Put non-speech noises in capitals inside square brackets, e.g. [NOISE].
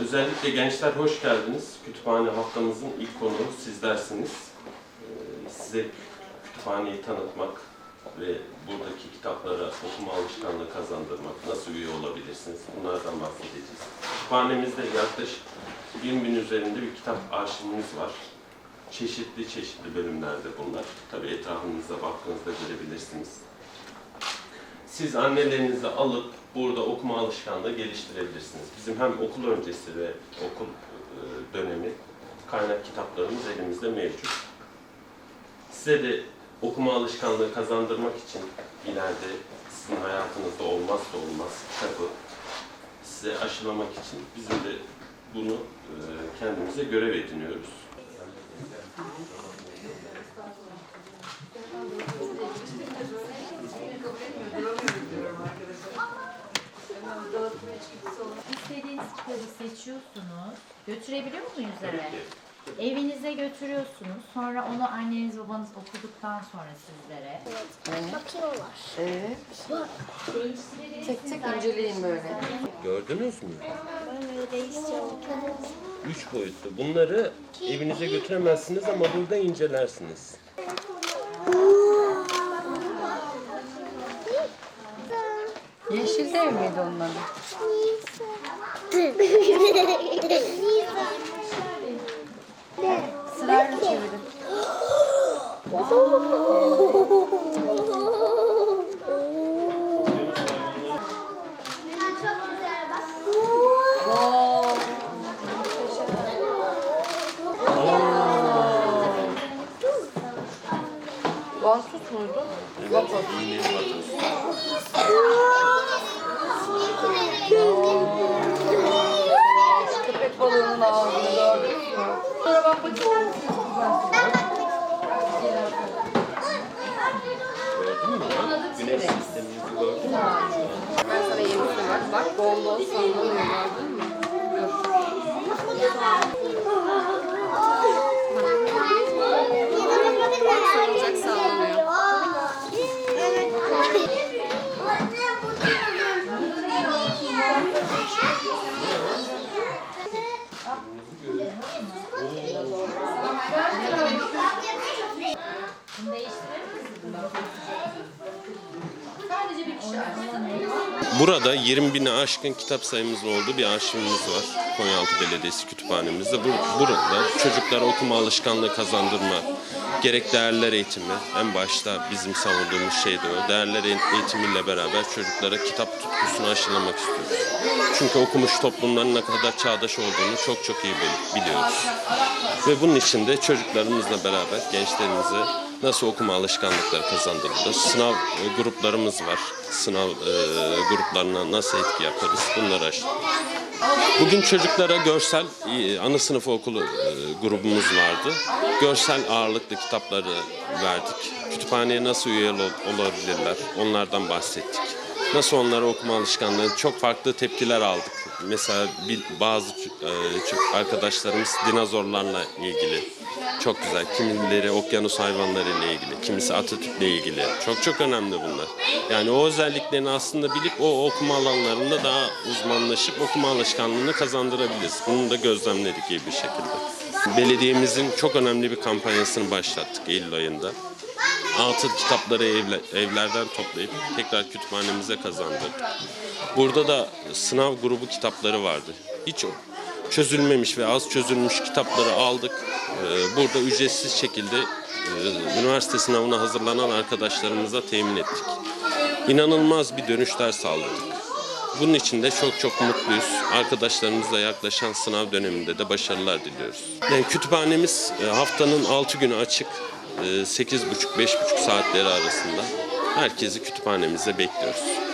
Özellikle gençler hoş geldiniz. Kütüphane haftamızın ilk konuğu sizlersiniz. Ee, Size kütüphaneyi tanıtmak ve buradaki kitaplara okuma alışkanlığı kazandırmak, nasıl üye olabilirsiniz bunlardan bahsedeceğiz. Kütüphanemizde yaklaşık 20 bin üzerinde bir kitap arşivimiz var. Çeşitli çeşitli bölümlerde bunlar. Tabii etrafınıza baktığınızda görebilirsiniz. Siz annelerinizi alıp burada okuma alışkanlığı geliştirebilirsiniz. Bizim hem okul öncesi ve okul e, dönemi kaynak kitaplarımız elimizde mevcut. Size de okuma alışkanlığı kazandırmak için ileride sizin hayatınızda olmazsa olmaz kitabı size aşılamak için bizim de bunu e, kendimize görev ediniyoruz. [LAUGHS] kitabı seçiyorsunuz. Götürebiliyor muyuz eve? Evinize götürüyorsunuz. Sonra onu anneniz babanız okuduktan sonra sizlere. Bakıyorlar. Evet. Değiştirerek Tek tek inceleyin böyle. Gördünüz mü? Ben öyle istiyorum. Üç boyutlu. Bunları evinize götüremezsiniz ama burada incelersiniz. Yeşil dev miydi onların? Sırayla çevirin. Vansuz muydu? Vatos. Köpek balığının ağzını gördünüz mü? Bak bakayım. Gördün mü? Güneş sistemimizi gördün mü? Ben sana yenisini var. Bak bol bol sallanıyor gördün mü? Salıncak sallanıyor. Bunu Burada 20 bini aşkın kitap sayımızın olduğu bir arşivimiz var. Konyaaltı Belediyesi Kütüphanemizde. Bu- Burada çocuklara okuma alışkanlığı kazandırma, gerek değerler eğitimi, en başta bizim savunduğumuz şey de o. Değerler eğitimiyle beraber çocuklara kitap tutkusunu aşılamak istiyoruz. Çünkü okumuş toplumların ne kadar çağdaş olduğunu çok çok iyi bil- biliyoruz. Ve bunun için de çocuklarımızla beraber gençlerimize nasıl okuma alışkanlıkları kazandırılır. Sınav e, gruplarımız var. Sınav e, gruplarına nasıl etki yaparız bunları açtık. Bugün çocuklara görsel e, ana sınıf okulu e, grubumuz vardı. Görsel ağırlıklı kitapları verdik. Kütüphaneye nasıl üye ol- olabilirler onlardan bahsettik. Nasıl onlara okuma alışkanlığı çok farklı tepkiler aldık. Mesela bir, bazı e, arkadaşlarımız dinozorlarla ilgili çok güzel. Kimileri okyanus hayvanları ile ilgili, kimisi Atatürk'le ilgili. Çok çok önemli bunlar. Yani o özelliklerini aslında bilip o okuma alanlarında daha uzmanlaşıp okuma alışkanlığını kazandırabiliriz. Bunu da gözlemledik iyi bir şekilde. Belediyemizin çok önemli bir kampanyasını başlattık Eylül ayında. Altı kitapları evle- evlerden toplayıp tekrar kütüphanemize kazandırdık. Burada da sınav grubu kitapları vardı. Hiç çözülmemiş ve az çözülmüş kitapları aldık. Ee, Burada ücretsiz şekilde e, üniversite sınavına hazırlanan arkadaşlarımıza temin ettik. İnanılmaz bir dönüşler sağladık. Bunun için de çok çok mutluyuz. Arkadaşlarımızla yaklaşan sınav döneminde de başarılar diliyoruz. Yani kütüphanemiz e, haftanın 6 günü açık. E, 8.30-5.30 saatleri arasında. Herkesi kütüphanemize bekliyoruz.